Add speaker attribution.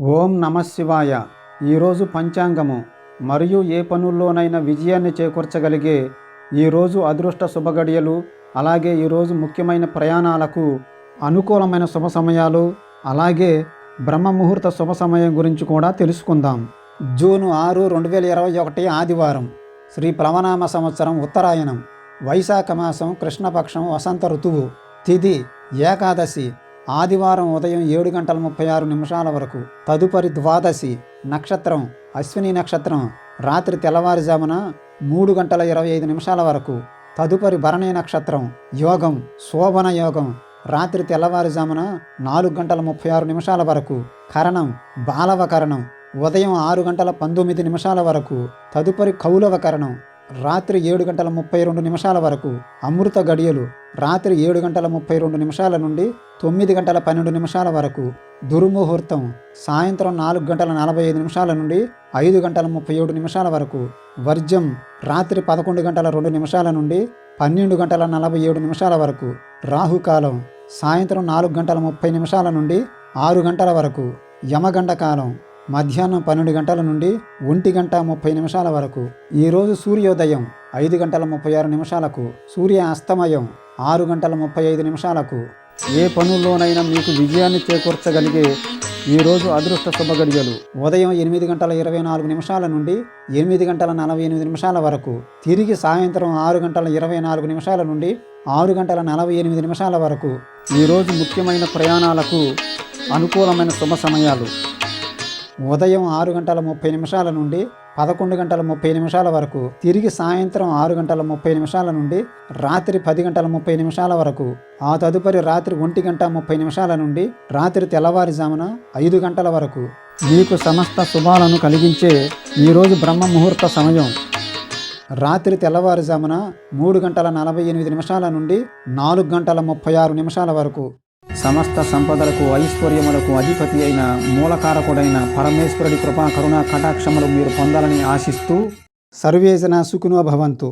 Speaker 1: ఓం నమ శివాయ. ఈరోజు పంచాంగము. మరియు ఏ పనుల్లోనైనా విజయాన్ని చేకూర్చగలిగే ఈరోజు అదృష్ట శుభగడియలు అలాగే ఈరోజు ముఖ్యమైన ప్రయాణాలకు అనుకూలమైన శుభ సమయాలు అలాగే బ్రహ్మ ముహూర్త శుభ సమయం గురించి కూడా తెలుసుకుందాం. జూన్ ఆరు రెండు వేల ఇరవై ఒకటి ఆదివారం. శ్రీ ప్లవనామ సంవత్సరం ఉత్తరాయణం వైశాఖ మాసం కృష్ణపక్షం వసంత ఋతువు తిథి ఏకాదశి ఆదివారం ఉదయం ఏడు గంటల ముప్పై ఆరు నిమిషాల వరకు తదుపరి ద్వాదశి నక్షత్రం అశ్విని నక్షత్రం రాత్రి తెల్లవారుజామున మూడు గంటల ఇరవై ఐదు నిమిషాల వరకు తదుపరి భరణి నక్షత్రం యోగం శోభన యోగం రాత్రి తెల్లవారుజామున నాలుగు గంటల ముప్పై ఆరు నిమిషాల వరకు కరణం బాలవ కరణం ఉదయం ఆరు గంటల పంతొమ్మిది నిమిషాల వరకు తదుపరి కౌలవ కరణం రాత్రి ఏడు గంటల ముప్పై రెండు నిమిషాల వరకు అమృత గడియలు రాత్రి ఏడు గంటల ముప్పై రెండు నిమిషాల నుండి తొమ్మిది గంటల పన్నెండు నిమిషాల వరకు దుర్ముహూర్తం సాయంత్రం నాలుగు గంటల నలభై ఐదు నిమిషాల నుండి ఐదు గంటల ముప్పై ఏడు నిమిషాల వరకు వర్జం రాత్రి పదకొండు గంటల రెండు నిమిషాల నుండి పన్నెండు గంటల నలభై ఏడు నిమిషాల వరకు రాహుకాలం సాయంత్రం నాలుగు గంటల ముప్పై నిమిషాల నుండి ఆరు గంటల వరకు యమగండ కాలం మధ్యాహ్నం పన్నెండు గంటల నుండి ఒంటి గంట ముప్పై నిమిషాల వరకు. ఈరోజు సూర్యోదయం ఐదు గంటల ముప్పై ఆరు నిమిషాలకు. సూర్య అస్తమయం ఆరు గంటల ముప్పై ఐదు నిమిషాలకు. ఏ పనుల్లోనైనా మీకు విజయాన్ని చేకూర్చగలిగే ఈరోజు అదృష్ట శుభగడియలు ఉదయం ఎనిమిది గంటల ఇరవై నాలుగు నిమిషాల నుండి ఎనిమిది గంటల నలభై ఎనిమిది నిమిషాల వరకు. తిరిగి సాయంత్రం ఆరు గంటల ఇరవై నాలుగు నిమిషాల నుండి ఆరు గంటల నలభై ఎనిమిది నిమిషాల వరకు. ఈరోజు ముఖ్యమైన ప్రయాణాలకు అనుకూలమైన శుభ సమయాలు. ఉదయం ఆరు గంటల ముప్పై నిమిషాల నుండి పదకొండు గంటల ముప్పై నిమిషాల వరకు తిరిగి సాయంత్రం ఆరు గంటల ముప్పై నిమిషాల నుండి రాత్రి పది గంటల ముప్పై నిమిషాల వరకు ఆ తదుపరి రాత్రి ఒంటి గంట ముప్పై నిమిషాల నుండి రాత్రి తెల్లవారుజామున ఐదు గంటల వరకు. మీకు సమస్త శుభాలను కలిగించే ఈరోజు బ్రహ్మ ముహూర్త సమయం. రాత్రి తెల్లవారుజామున మూడు గంటల నలభై ఎనిమిది నిమిషాల నుండి నాలుగు గంటల ముప్పై ఆరు నిమిషాల వరకు. సమస్త సంపదలకు ఐశ్వర్యములకు అధిపతి అయిన మూలకారకుడైన పరమేశ్వరుడి కృపా కరుణా కటాక్షములు మీరు పొందాలని ఆశిస్తూ సర్వేజన సుఖినో భవంతు.